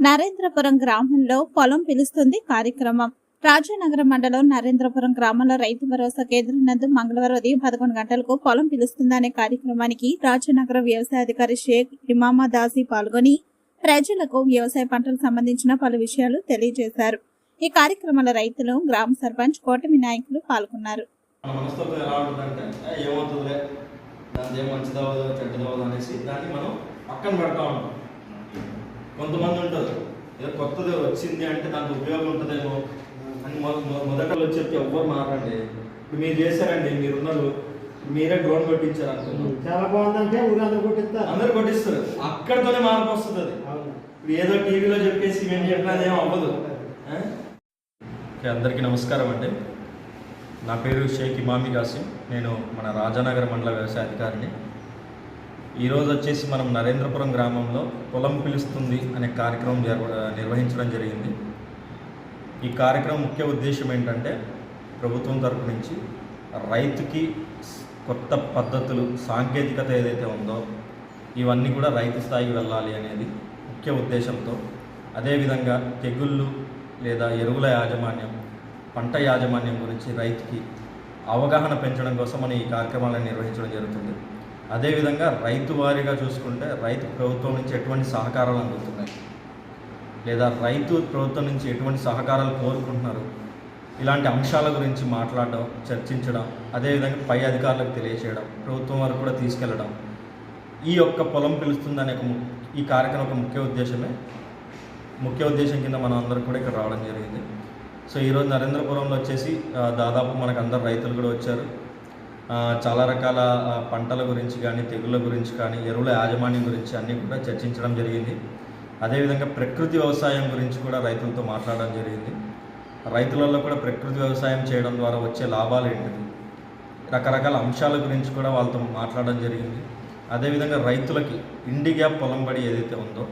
నరేంద్రపురం గ్రామంలో పొలం పిలుస్తుంది కార్యక్రమం. రాజానగరం మండలం నరేంద్రపురం గ్రామంలో రైతు భరోసా కేంద్రం నందు మంగళవారం ఉదయం పదకొండు గంటలకు పొలం పిలుస్తుందనే కార్యక్రమానికి రాజానగరం వ్యవసాయ అధికారి షేక్ ఇమామా దాసి పాల్గొని ప్రజలకు వ్యవసాయ పంటలకు సంబంధించిన పలు విషయాలు తెలియజేశారు. ఈ కార్యక్రమంలో రైతులు గ్రామ సర్పంచ్ కోటమి నాయకులు పాల్గొన్నారు. ఏమవుతుందిలే? ఏం అనేసి దాన్ని మనం పక్కన పెడతా ఉంటాం. కొంతమంది ఉంటారు. ఏదో కొత్తది వచ్చింది అంటే దానికి ఉపయోగం ఉంటుందేమో? అని మొదట వచ్చి చెప్తే ఎవ్వరు మారండి ఇప్పుడు మీరు చేశారండి మీరున్నారు. మీరే డ్రోన్ కొట్టించారు అనుకున్నాం చాలా బాగుందంటే ఊరందరూ కొట్టిస్తారు. అందరు కొట్టిస్తారు. అక్కడితోనే మార్పు వస్తుంది. అది. ఇప్పుడు ఏదో టీవీలో చెప్పేసి మేము చెప్పినా ఏం అవ్వదు అందరికీ నమస్కారం అండి. నా పేరు షేక్ ఇమామి కాసిం నేను మన రాజానగర మండల వ్యవసాయ అధికారిని. ఈరోజు వచ్చేసి మనం నరేంద్రపురం గ్రామంలో పొలం పిలుస్తుంది అనే కార్యక్రమం జరగ నిర్వహించడం జరిగింది. ఈ కార్యక్రమం ముఖ్య ఉద్దేశం ఏంటంటే ప్రభుత్వం తరపు నుంచి రైతుకి కొత్త పద్ధతులు సాంకేతికత ఏదైతే ఉందో ఇవన్నీ కూడా రైతు స్థాయికి వెళ్ళాలి అనేది ముఖ్య ఉద్దేశంతో అదేవిధంగా తెగుళ్ళు లేదా ఎరువుల యాజమాన్యం పంట యాజమాన్యం గురించి రైతుకి అవగాహన పెంచడం కోసం మనం ఈ కార్యక్రమాలను నిర్వహించడం జరుగుతుంది. అదేవిధంగా రైతు వారీగా చూసుకుంటే రైతు ప్రభుత్వం నుంచి ఎటువంటి సహకారాలు అందుతున్నాయి? లేదా రైతు ప్రభుత్వం నుంచి ఎటువంటి సహకారాలు కోరుకుంటున్నారు? ఇలాంటి అంశాల గురించి మాట్లాడడం చర్చించడం అదేవిధంగా పై అధికారులకు తెలియచేయడం ప్రభుత్వం వరకు కూడా తీసుకెళ్ళడం ఈ యొక్క పొలం పిలుస్తుందనే ఒక ఈ కార్యక్రమం ఒక ముఖ్య ఉద్దేశమే. ముఖ్య ఉద్దేశం కింద మనం అందరం కూడా ఇక్కడ రావడం జరిగింది. సో ఈరోజు నరేంద్రపురంలో వచ్చేసి దాదాపు మనకు అందరు రైతులు కూడా వచ్చారు. చాలా రకాల పంటల గురించి కానీ తెగుళ్ళ గురించి కానీ ఎరువుల యాజమాన్యం గురించి అన్నీ కూడా చర్చించడం జరిగింది. అదేవిధంగా ప్రకృతి వ్యవసాయం గురించి కూడా రైతులతో మాట్లాడడం జరిగింది. రైతులలో కూడా ప్రకృతి వ్యవసాయం చేయడం ద్వారా వచ్చే లాభాలు ఏంటిది రకరకాల అంశాల గురించి కూడా వాళ్ళతో మాట్లాడడం జరిగింది. అదేవిధంగా రైతులకి ఇండి గ్యాప్ పొలం బడి ఏదైతే ఉందో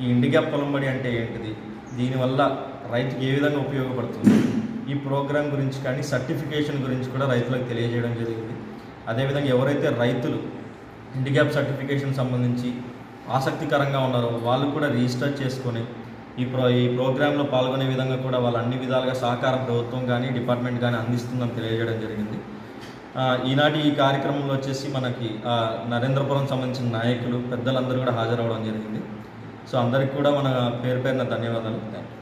ఈ ఇండి గ్యాప్ పొలం బడి అంటే ఏంటిది? దీనివల్ల రైతుకి ఏ విధంగా ఉపయోగపడుతుంది? ఈ ప్రోగ్రాం గురించి కానీ సర్టిఫికేషన్ గురించి కూడా రైతులకు తెలియజేయడం జరిగింది. అదేవిధంగా ఎవరైతే రైతులు ఇండి గ్యాప్ సర్టిఫికేషన్ సంబంధించి ఆసక్తికరంగా ఉన్నారో వాళ్ళు కూడా రిజిస్టర్ చేసుకొని ఈ ప్రో ఈ ప్రోగ్రాంలో పాల్గొనే విధంగా కూడా వాళ్ళు అన్ని విధాలుగా సహకారం ప్రభుత్వం కానీ డిపార్ట్మెంట్ కానీ అందిస్తుందని తెలియజేయడం జరిగింది. ఈనాటి ఈ కార్యక్రమంలో వచ్చేసి మనకి నరేంద్రపురం సంబంధించిన నాయకులు పెద్దలందరూ కూడా హాజరవడం జరిగింది. సో అందరికి కూడా మన పేరు పేరున ధన్యవాదాలు. Thank you